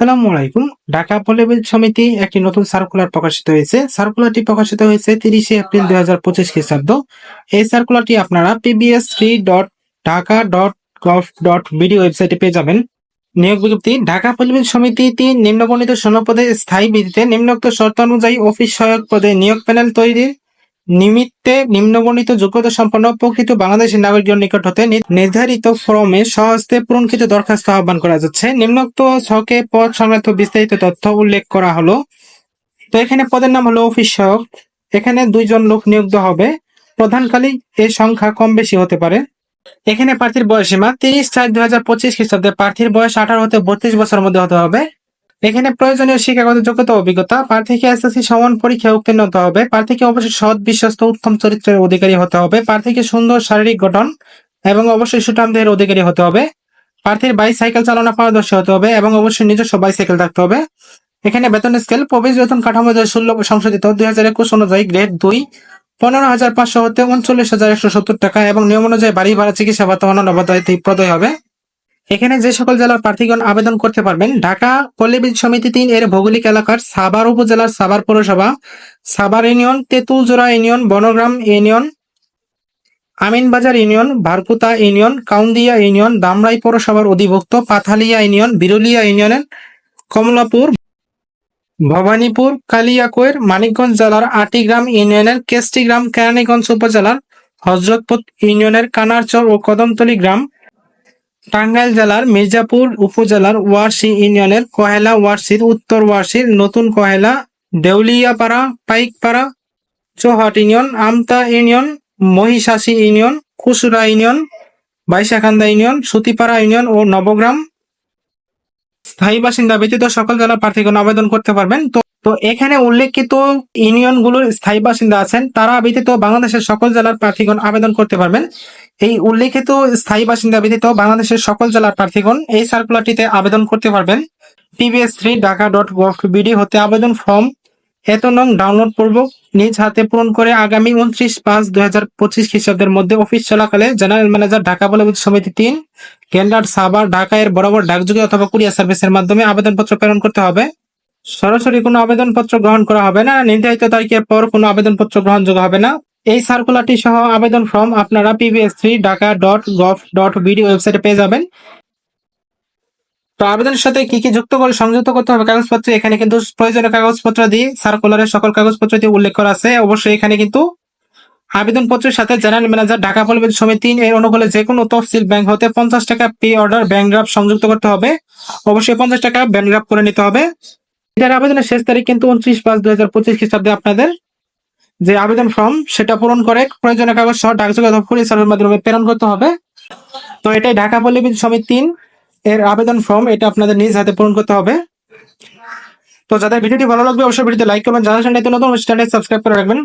আসসালামু আলাইকুম ঢাকা পল্লবিদ্যুৎ সমিতি একটি নতুন সার্কুলার প্রকাশিত হয়েছে। সার্কুলারটি প্রকাশিত হয়েছে তিরিশে এপ্রিল দুই হাজার পঁচিশ খ্রিস্টাব্দ। এই সার্কুলারটি আপনারা PBS three dot Dhaka dot gov dot BD ওয়েবসাইটে পেয়ে যাবেন। নিয়োগ বিজ্ঞপ্তি, ঢাকা পল্লবিদ্যুৎ সমিতিটি নিম্নবর্ণিত শূন্যপদে স্থায়ী ভিত্তিতে নিম্নোক্ত শর্ত অনুযায়ী অফিস সহায়ক পদে নিয়োগ প্যানেল তৈরির নিমিত্তে নিম্নবর্ণিত যোগ্যতা সম্পন্ন প্রকৃত বাংলাদেশের নাগরিকের নিকট হতে নির্ধারিত ফর্মে সহস্তে পূরণকৃত দরখাস্ত আহ্বান করা যাচ্ছে। নিম্নোক্ত ছকে পদ সংক্রান্ত বিস্তারিত তথ্য উল্লেখ করা হলো। তো এখানে পদের নাম হলো অফিস সহায়ক এখানে দুইজন লোক নিয়োগ হবে। প্রধানকালী এর সংখ্যা কম বেশি হতে পারে। এখানে প্রার্থীর বয়স সীমা তিরিশ চার দুই হাজার পঁচিশ খ্রিস্টাব্দে। প্রার্থীর বয়স আঠারো হতে বত্রিশ বছরের মধ্যে হতে হবে। এখানে প্রয়োজনীয় শিক্ষাগত যোগ্যতা অভিজ্ঞতা, প্রার্থীকে এসএসসি সমান পরীক্ষায় উত্তীর্ণ হতে হবে, প্রার্থীকে অবশ্যই সৎ, বিশ্বস্ত, উত্তম চরিত্রের অধিকারী হতে হবে, প্রার্থীকে সুন্দর শারীরিক গঠন এবং অবশ্যই সুঠাম দেহের অধিকারী হতে হবে, প্রার্থীর বাইসাইকেল চালানো পারদর্শী হতে হবে এবং অবশ্যই নিজস্ব বাইসাইকেল থাকতে হবে। এখানে বেতন স্কেল প্রবেশ বেতন কাঠামো শুল্ক সংশোধিত দুই হাজার একুশ অনুযায়ী গ্রেড দুই, পনেরো হাজার পাঁচশো হতে উনচল্লিশ হাজার একশো সত্তর টাকা এবং নিয়ম অনুযায়ী বাড়ি ভাড়া, চিকিৎসা ভাতা অন্যান্য প্রদয় হবে। এখানে যে সকল জেলার প্রার্থীগণ আবেদন করতে পারবেন, ঢাকা পল্লী বিদ্যুৎ সমিতি তিন এর ভৌগোলিক এলাকার সাভার উপজেলার সাভার পৌরসভা, Savar union, Tetuljhora union, Bongram union, Aminbazar union, Bharkuta union, Kaundia union, Dhamrai পৌরসভার অধিভুক্ত, পাথালিয়া ইউনিয়ন, বিরুলিয়া ইউনিয়নের কমলাপুর, ভবানীপুর, কালিয়াকৈর, মানিকগঞ্জ জেলার আটিগ্রাম ইউনিয়নের কেষ্টিগ্রাম, কেরানীগঞ্জ উপজেলার হজরতপুর ইউনিয়নের কানারচর ও কদমতলী গ্রাম টাঙ্গাইল জেলার মির্জাপুর উপজেলার ওয়ারশি ইউনিয়নের কহেলা ওয়ারশির উত্তর ওয়ারশির নতুন কহেলা Deuliapara, Paikpara, Chauhat union, Amta union, Mohishashi union Kushura union, Baishakanda union, Sutipara union ও নবগ্রাম। স্থায়ী বাসিন্দা ব্যতীত সকল জেলার প্রার্থীগণ আবেদন করতে পারবেন। তো তো এখানে উল্লেখিত ইউনিয়নগুলোর স্থায়ী বাসিন্দা আছেন, তারা ব্যতীত বাংলাদেশের সকল জেলার প্রার্থীগণ আবেদন করতে পারবেন। এই উল্লেখিত স্থায়ী বাসিন্দা ব্যতীত বাংলাদেশের সকল জেলার প্রার্থীগণ এই সার্কুলারটিতে আবেদন করতে পারবেন। PBS three Dhaka dot gov BD হতে আবেদন ফর্ম এত নং ডাউনলোড পূর্বক নিজ হাতে পূরণ করে আগামী উনত্রিশ পাঁচ দুই হাজার পঁচিশ খ্রিস্টাব্দের মধ্যে অফিস চলাকালে জেনারেল ম্যানেজার ঢাকা বলবৎ সমিতি তিন গেন্ডার সাবার ঢাকা এর বরাবর ডাকযোগে অথবা কুরিয়ার সার্ভিসের মাধ্যমে আবেদনপত্র প্রেরণ করতে হবে। সরাসরি কোনো আবেদনপত্র গ্রহণ করা হবে না। নির্ধারিত তারিখের পর কোনো আবেদনপত্র গ্রহণযোগ্য হবে না। এই সার্কুলারটি সহ আবেদন ফর্ম আপনারা PBS three Dhaka dot gov dot BD ওয়েবসাইটে পেয়ে যাবেন। তো আবেদনের সাথে কি কি যুক্ত করে সংযুক্ত করতে হবে কাগজপত্র, এখানে কিন্তু প্রয়োজনীয় কাগজপত্র দিয়ে সার্কুলারের সকল কাগজপত্র দিয়ে উল্লেখ করা আছে। অবশ্যই এখানে কিন্তু আবেদনপত্রের সাথে জেনারেল ম্যানেজার ঢাকা পরিবেশ সমিতি, এর অনুকূলে যে কোনো তফসিল ব্যাংক হতে পঞ্চাশ টাকা পে অর্ডার ব্যাংক ড্রাফট সংযুক্ত করতে হবে। অবশ্যই পঞ্চাশ টাকা ব্যাংক ড্রাফট করে নিতে হবে। এটার আবেদনের শেষ তারিখ কিন্তু উনত্রিশ পাঁচ দুই হাজার পঁচিশ খ্রিস্টাব্দে আপনাদের যে আবেদন ফর্ম সেটা পূরণ করে প্রয়োজনীয় কাগজ সহ ডাকযোগে পুলিশ সার্ভিসের মাধ্যমে প্রেরণ করতে হবে। তো এটাই ঢাকা পল্লী সমিতি তিন এর আবেদন ফর্ম এটা আপনাদের নিজ হাতে পূরণ করতে হবে। তো যাদের ভিডিওটি ভালো লাগবে, অবশ্যই ভিডিওতে লাইক করবেন। যারা চ্যানেলটি নতুন স্ট্যান্ডে সাবস্ক্রাইব করে রাখবেন।